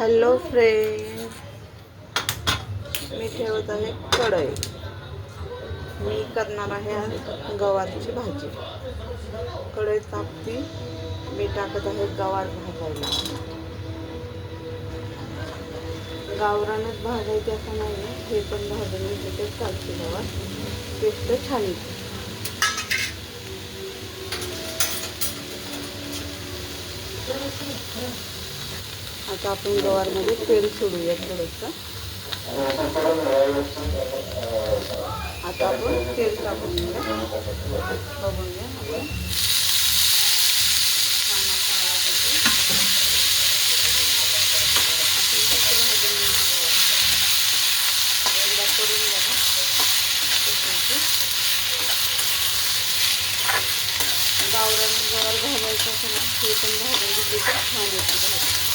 Hello friend मी ठेवत आहे कढई. मी करणार आहे आज गवारची भाजी. कढई तापती. मी टाकत आहे गवार भाजायला. गावरानच भाजायचे असं नाही हे पण भाजून घेतले चालते गवार. पेस्ट छान येते. आता आपण गवारमध्ये तेल सोडूया थोडंसं आता आपण तेल टाकून घेऊया बघून घ्या आपण छान असा आवाज येतो. आपण मस्त भाजून घ्यायचं गवार. एकदा करून बघा कशी होते. गावरान गवार भाजायचं असं ना हे पण भाजून घेतली तर छान होती भाजी असं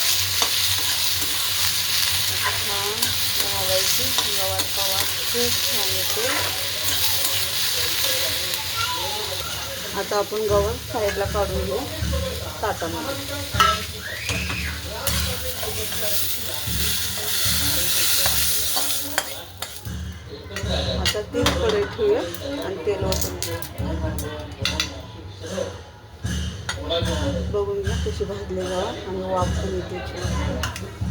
छान भाजायची गवार पवा खूप छान येते आता आपण गवत साईडला काढून घेऊ ताटामध्ये. आता तीच कढई ठेवूया आणि तेल ओतून घेऊ. बघून घ्या कशी भाजले गवार आणि वाफ पण येते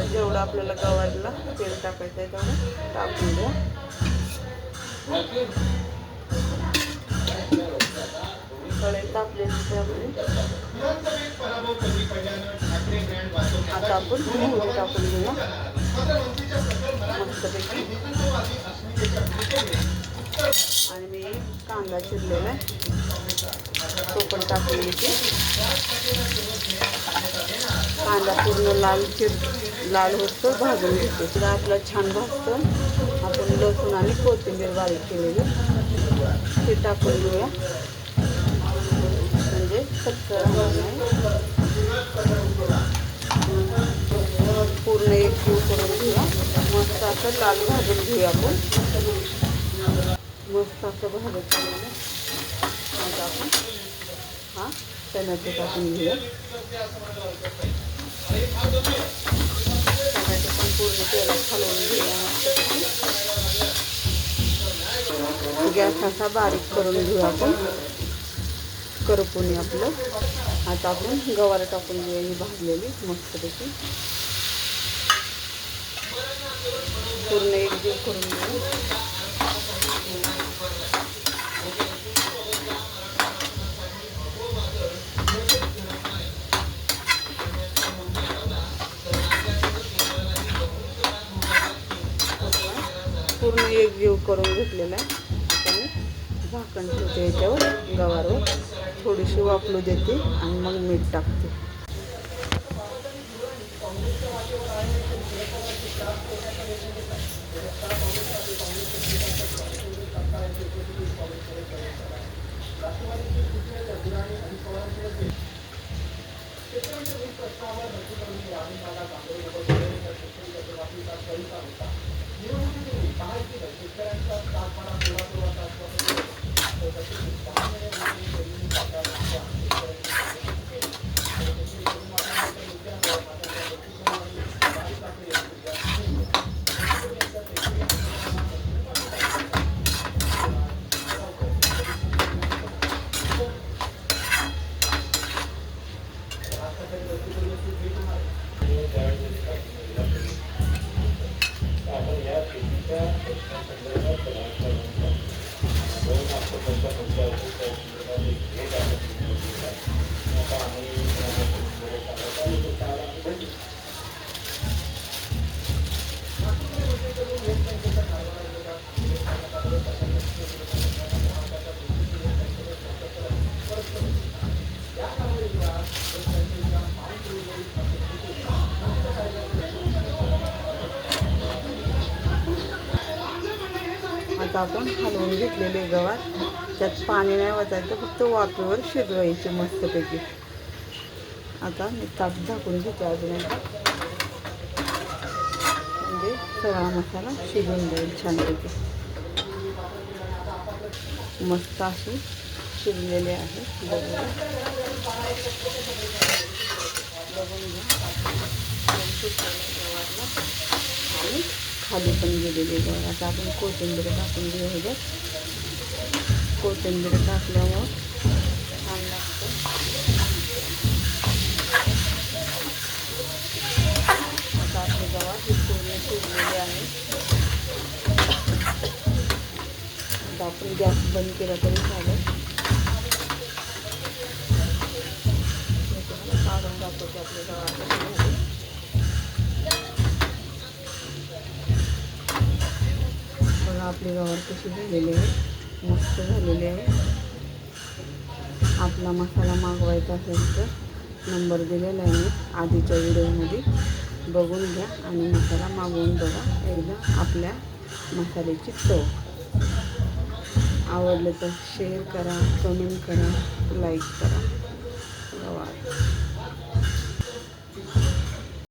आता जेवढं आपल्याला गवारला तेल टाकायचं आहे तेवढं. टाकून द्या कढई तापलेली त्यामध्ये आता आपण मोहरी टाकून घेऊया. मस्तपैकी. आणि मी कांदा चिरलेला आहे. तो पण टाकून घेते. कांदा पूर्ण लाल चिर लाल होतं भाजून घेते. तर आपला छान भाजतो. आपण लसूण आणि कोथिंबीर बारीक केलेली. ते टाकून घेऊया. म्हणजे कच्चं पूर्ण एक जीव करून घेऊया. मस्त असं लाल भाजून घेऊया आपण. मस्त असं भाजत चाललं आता आपण हा टमॅटो टाकून घेऊया. पण पूर्ण तेलात हलवून घेऊया गॅस असा बारीक करून घेऊया आपण. करपुनी आपलं. आता आपण गवार टाकून घेऊया ही भाजलेली मस्तपैकी. पूर्ण एक जीव करून घेऊ. पूर्ण एक जीव करून घेतलेला आहे. आता मी झाकण ठेवते याच्यावर गवारवर. थोडीशी वापरू देते आणि मग मीठ टाकते. आम्ही आता आपण हलवून घेतलेले गवार. त्यात पाणी नाही वाचायचं फक्त वाफेवर शिजवायचे मस्तपैकी. आता मी ताप झाकून घेते अजून एकदा. म्हणजे सगळा मसाला शिजून जाईल छानपैकी. मस्त अशी शिजलेले आहे. बघूया. बघून घ्या आणि खाली पण गेलेली गवार आता आपण कोथिंबीर टाकून घेऊ ह्याच्यात कोथिंबीर टाकल्यावर छान लागतं. आता आपली गवार ही पूर्ण शिजलेली आहे. आता आपण गॅस बंद केला तरी झालं काढून तुम्हाला की दाखवते आपली गवार कशी झाली बघा आपली गवार कशी झालेली आहे? मस्त झालेली आहे. आपला मसाला मागवायचा असेल तर नंबर दिलेला आहे मी आधीच्या व्हिडिओमध्ये. बघून घ्या आणि मसाला मागवून बघा एकदा आपल्या मसाल्याची चव. आवडलं तर शेअर करा कमेंट करा लाईक करा.